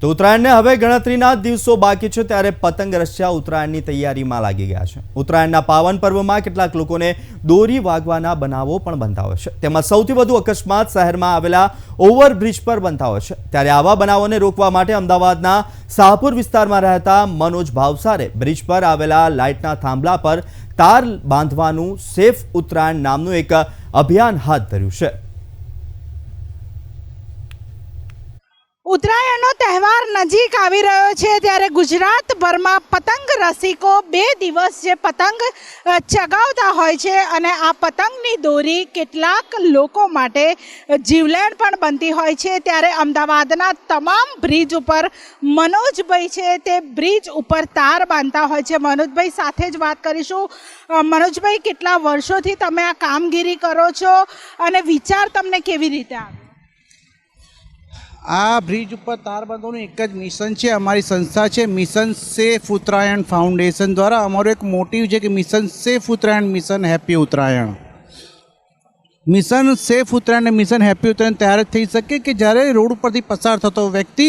તો ઉત્તરાયણને હવે ગણતરીના દિવસો બાકી છે ત્યારે પતંગ રસિયા ઉત્તરાયણની તૈયારીમાં લાગી ગયા છે. ઉત્તરાયણના પાવન પર્વમાં કેટલાક લોકોને દોરી વાગવાના બનાવો પણ બનતા હોય છે. તેમાં સૌથી વધુ અકસ્માત શહેરમાં આવેલા ઓવરબ્રિજ પર બનતા હોય છે. ત્યારે આવા બનાવોને રોકવા માટે અમદાવાદના શાહપુર વિસ્તારમાં રહેતા મનોજ ભાવસારે બ્રિજ પર આવેલા લાઇટના થાંભલા પર તાર બાંધવાનું સેફ ઉત્તરાયણ નામનું એક અભિયાન હાથ ધર્યું છે. ઉત્તરાયણનો તહેવાર નજીક આવી રહ્યો છે ત્યારે ગુજરાતભરમાં પતંગ રસિકો બે દિવસ જે પતંગ ચગાવતા હોય છે અને આ પતંગની દોરી કેટલાક લોકો માટે જીવલેણ પણ બનતી હોય છે. ત્યારે અમદાવાદના તમામ બ્રિજ ઉપર મનોજભાઈ છે તે બ્રિજ ઉપર તાર બાંધતા હોય છે. મનોજભાઈ સાથે જ વાત કરીશું. મનોજભાઈ, કેટલા વર્ષોથી તમે આ કામગીરી કરો છો અને વિચાર તમને કેવી રીતે આવ્યો આ બ્રિજ ઉપર તાર બાંધવાનું એક જ મિશન છે, અમારી સંસ્થા છે, મિશન સેફ ઉત્તરાયણ ફાઉન્ડેશન દ્વારા. અમારું એક મોટિવ છે કે mission safe Uttarayan, mission happy Uttarayan. Mission safe Uttarayan mission happy Uttarayan ત્યારે જ થઈ શકે કે જ્યારે રોડ ઉપરથી પસાર થતો વ્યક્તિ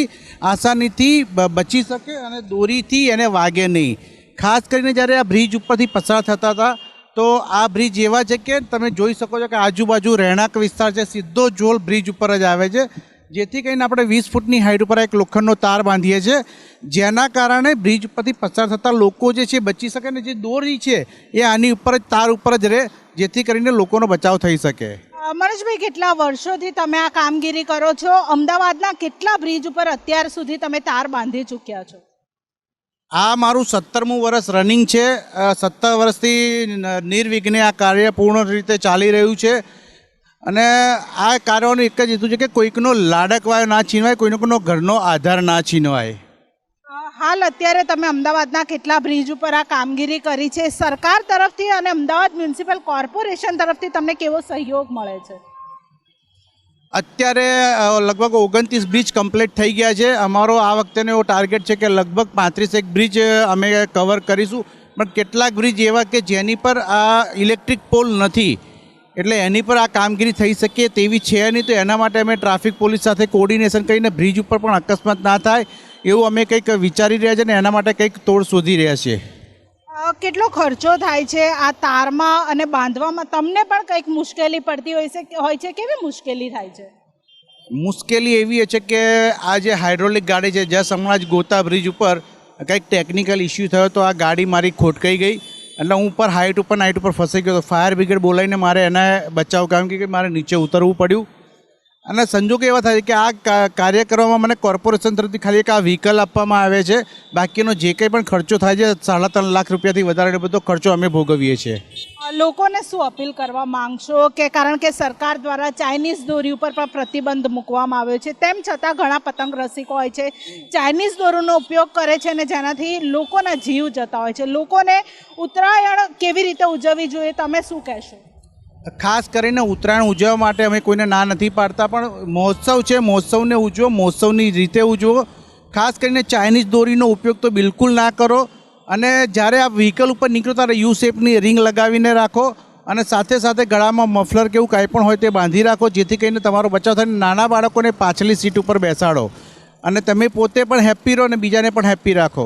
આસાનીથી બચી શકે અને દોરીથી એને વાગે નહીં. ખાસ કરીને જ્યારે આ બ્રિજ ઉપરથી પસાર થતા હતા, તો આ બ્રિજ એવા છે કે તમે જોઈ શકો છો કે આજુબાજુ રહેણાંક વિસ્તાર છે, સીધો જોલ બ્રિજ ઉપર જ આવે છે. જેથી કરીને આપણે વીસ ફૂટની હાઈટ ઉપર એક લોખંડનો તાર બાંધીએ છીએ. જેના કારણે બ્રિજ ઉપરથી પસાર થતા લોકો જે છે બચી શકે ને જે દોરી છે એ આની ઉપર જ તાર ઉપર જ રહે જેથી કરીને લોકોનો બચાવ થઈ શકે. અમરેશભાઈ કેટલા વર્ષોથી તમે આ કામગીરી કરો છો? અમદાવાદના કેટલા બ્રિજ ઉપર અત્યાર સુધી તમે તાર બાંધી ચૂક્યા છો? આ મારું સત્તરમું વર્ષ રનિંગ છે. સત્તર વર્ષથી નિર્વિઘ્ને આ કાર્ય પૂર્ણ રીતે ચાલી રહ્યું છે. અને આ કાર્યનું એક જ હેતુ છે કે કોઈકનો લાડકવાયો ના છીનવાય કોઈનો ઘરનો આધાર ના છીનવાય. હાલ અત્યારે તમે અમદાવાદના કેટલા બ્રિજ ઉપર આ કામગીરી કરી છે? સરકાર તરફથી અને અમદાવાદ મ્યુનિસિપલ કોર્પોરેશન તરફથી તમને કેવો સહયોગ મળે છે? અત્યારે લગભગ ઓગણત્રીસ બ્રિજ કમ્પ્લીટ થઈ ગયા છે. અમારો આ વખતેનો એવો ટાર્ગેટ છે કે લગભગ પાંત્રીસ એક બ્રિજ અમે કવર કરીશું. પણ કેટલાક બ્રિજ એવા કે જેની પર આ ઇલેક્ટ્રિક પોલ નથી. એટલે એની પર આ કામગીરી થઈ શકે તેવી છે નહીં તો એના માટે અમે ટ્રાફિક પોલીસ સાથે કોર્ડિનેશન કરીને બ્રિજ ઉપર પણ અકસ્માત ના થાય એવું અમે કંઈક વિચારી રહ્યા છીએ ને એના માટે કંઈક તોડ શોધી રહ્યા છીએ. કેટલો ખર્ચો થાય છે આ તારમાં અને બાંધવામાં? તમને પણ કંઈક મુશ્કેલી પડતી હોય છે હોય છે? કેવી મુશ્કેલી થાય છે? મુશ્કેલી એવી છે કે આ જે હાઇડ્રોલિક ગાડી છે જ્યાં હમણાં જ ગોતા બ્રિજ ઉપર કંઈક ટેકનિકલ ઇસ્યુ થયો તો આ ગાડી મારી ખોટકાઈ ગઈ. એટલે હું ઉપર હાઇટ ઉપર નાઇટ ઉપર ફસાઈ ગયો તો ફાયર બ્રિગેડ બોલાવીને મારે એને બચાવ કામ કે મારે નીચે ઉતરવું પડ્યું. અને સંજોગ એવા થાય કે આ કાર્ય કરવામાં મને કોર્પોરેશન તરફથી ખાલી એક આ વ્હીકલ આપવામાં આવે છે. બાકીનો જે કંઈ પણ ખર્ચો થાય છે, સાડા ત્રણ લાખ રૂપિયાથી વધારે બધો ખર્ચો અમે ભોગવીએ છીએ. લોકોને શું અપીલ કરવા માંગશો? કે કારણ કે સરકાર દ્વારા ચાઇનીઝ દોરી ઉપર પણ પ્રતિબંધ મૂકવામાં આવ્યો છે. તેમ છતાં ઘણા પતંગ રસિકો હોય છે. ચાઇનીઝ દોરીનો ઉપયોગ કરે છે અને જેનાથી લોકોના જીવ જતા હોય છે. લોકોને ઉત્તરાયણ કેવી રીતે ઉજવવી જોઈએ? તમે શું કહેશો? ખાસ કરીને ઉત્તરાયણ ઉજવવા માટે અમે કોઈને ના નથી પાડતા, પણ મહોત્સવ છે. મહોત્સવને ઉજવો, મહોત્સવની રીતે ઉજવો. ખાસ કરીને ચાઇનીઝ દોરીનો ઉપયોગ તો બિલકુલ ના કરો. અને જ્યારે આ વ્હીકલ ઉપર નીકળો ત્યારે યુ શેપની રિંગ લગાવીને રાખો અને સાથે સાથે ગળામાં મફલર કે એવું કાંઈ પણ હોય તે બાંધી રાખો, જેથી કરીને તમારો બચાવ થાય નાના બાળકોને પાછલી સીટ ઉપર બેસાડો. અને તમે પોતે પણ હેપી રહો અને બીજાને પણ હેપી રાખો.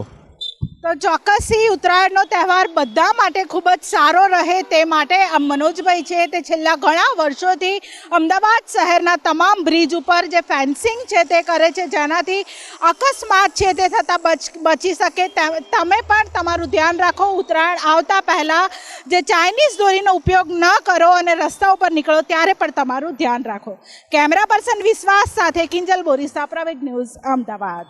તો ચોક્કસથી ઉત્તરાયણનો તહેવાર બધા માટે ખૂબ જ સારો રહે તે માટે મનોજભાઈ છે તે છેલ્લા ઘણા વર્ષોથી અમદાવાદ શહેરના તમામ બ્રિજ ઉપર જે ફેન્સિંગ છે તે કરે છે, જેનાથી અકસ્માત છે તે થતાં બચ શકે. તમે પણ તમારું ધ્યાન રાખો, ઉત્તરાયણ આવતા પહેલાં જે ચાઇનીઝ દોરીનો ઉપયોગ ન કરો અને રસ્તા ઉપર નીકળો, ત્યારે પણ તમારું ધ્યાન રાખો. કેમેરા પર્સન વિશ્વાસ સાથે કિંજલ બોરીસા પ્રવેગ ન્યૂઝ, અમદાવાદ.